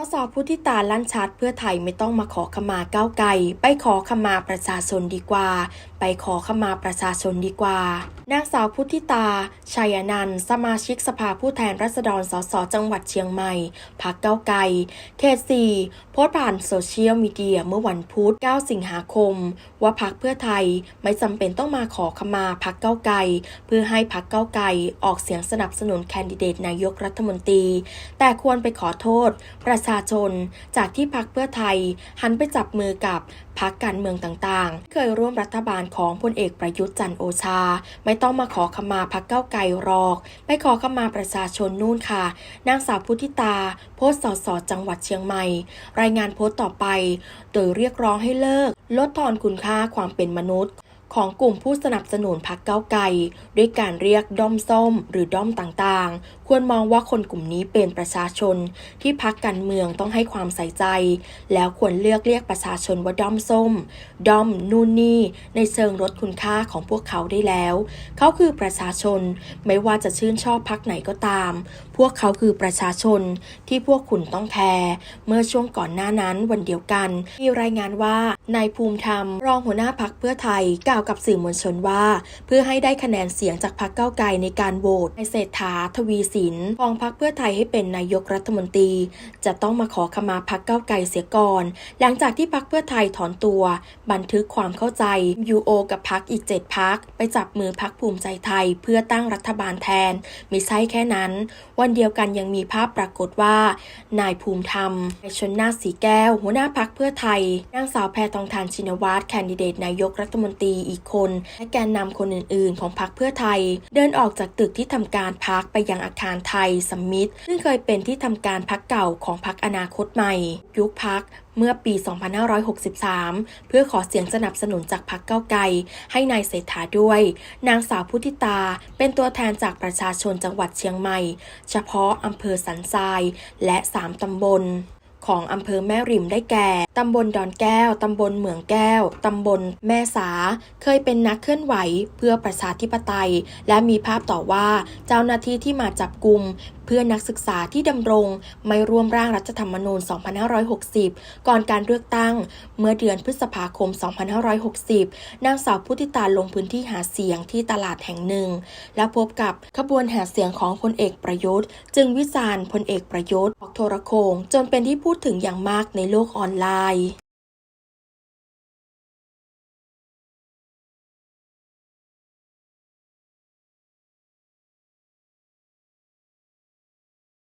สสพุทธิตาลั่นชัดเพื่อไทยไม่ต้องมาขอขมาก้าวไกลไปขอขมาประชาชนดีกว่า ไปขอขมาประชาชนดีกว่านางสาวพุทธิตา ชัยนันท์สมาชิกสภาผู้แทนราษฎรสสจังหวัดเชียงใหม่พักเก้าไกลเขต4โพสต์ผ่านโซเชียลมีเดียเมื่อวันพุธ 9 สิงหาคม ว่าพักเพื่อไทยไม่จำเป็นต้องมาขอขมาพักเก้าไกลเพื่อให้พักเก้าไกลออกเสียงสนับสนุนแคนดิเดตนายกรัฐมนตรี แต่ควรไปขอโทษประชาชน จากที่พักเพื่อไทย หันไปจับมือกับพักการเมืองต่างๆ เคยร่วมรัฐบาลของพลเอกประยุทธ์จันทร์โอชา ไม่ต้องมาขอขมาพักเก้าไกลหรอก ไปขอขมาประชาชนนู่นค่ะ นางสาวพุทธิตา โพสต์สสจังหวัดเชียงใหม่ รายงานโพสต์ต่อไป โดยเรียกร้องให้เลิก ลดทอนคุณค่าความเป็นมนุษย์ ของกลุ่มผู้สนับสนุนพักเก้าวไกลด้วยการเรียกด้อมส้มหรือด้อมต่างๆ ควรมองว่าคนกลุ่มนี้เป็นประชาชน ที่พักการเมืองต้องให้ความใส่ใจ แล้วควรเลือกเรียกประชาชนว่าด้อมส้ม ด้อมนู่นนี่ในเชิงลดคุณค่าของพวกเขาได้แล้ว เขาคือประชาชน ไม่ว่าจะชื่นชอบพักไหนก็ตาม พวกเขาคือประชาชนที่พวกคุณต้องแคร์เมื่อช่วงก่อนหน้านั้นวันเดียวกัน มีรายงานว่านายภูมิธรรมรองหัวหน้าพักเพื่อไทยกล่าวกับสื่อมวลชนว่า เพื่อให้ได้คะแนนเสียงจากพักเก้าไกลในการโหวตในเศรษฐาทวีสินของพักเพื่อไทยให้เป็นนายกรัฐมนตรี จะต้องมาขอขมาพักเก้าไกลเสียก่อน หลังจากที่พักเพื่อไทยถอนตัว บันทึกความเข้าใจ UO กับพักอีก7พักไปจับมือพักภูมิใจไทย เพื่อตั้งรัฐบาลแทนไม่ใช่แค่นั้น วันเดียวกันยังมีภาพปรากฏว่า นายภูมิธรรมนายชนนาสีแก้ว หัวหน้าพักเพื่อไทยนางสาวแพทองทานชินวัตรแคนดิเดตนายกรัฐมนตรีอีกคน และแกนนำคนอื่น ๆ ของพักเพื่อไทย เดินออกจากตึกที่ทำการพักไปยังอาคารไทยสมมิธซึ่งเคยเป็นที่ทำการพักเก่าของพักอนาคตใหม่ ยุคพักเมื่อปี 2563 เพื่อขอเสียงสนับสนุนจากพรรคเก้าไกลให้นายเศรษฐาด้วย นางสาวพุทธิตาเป็นตัวแทนจากประชาชนจังหวัดเชียงใหม่ เฉพาะอำเภอสันทรายและ 3 ตำบล ของอำเภอแม่ริมได้แก่ ตำบลดอนแก้ว ตำบลเหมืองแก้ว ตำบลแม่สา เคยเป็นนักเคลื่อนไหวเพื่อประชาธิปไตย และมีภาพต่อว่าเจ้าหน้าที่ที่มาจับกลุ่ม พื่อนักศึกษาที่ดำรงไม่ร่วมร่างรัฐธรรมนูญ 2560 ก่อนการเลือกตั้ง เมื่อเดือนพฤษภาคม 2560 นางสาวพุทธิตาลงพื้นที่หาเสียงที่ตลาดแห่งหนึ่ง และพบกับขบวนหาเสียงของพลเอกประยุทธ์ จึงวิจารณ์พลเอกประยุทธ์ออกโทรโคงจนเป็นที่พูดถึงอย่างมากในโลกออนไลน์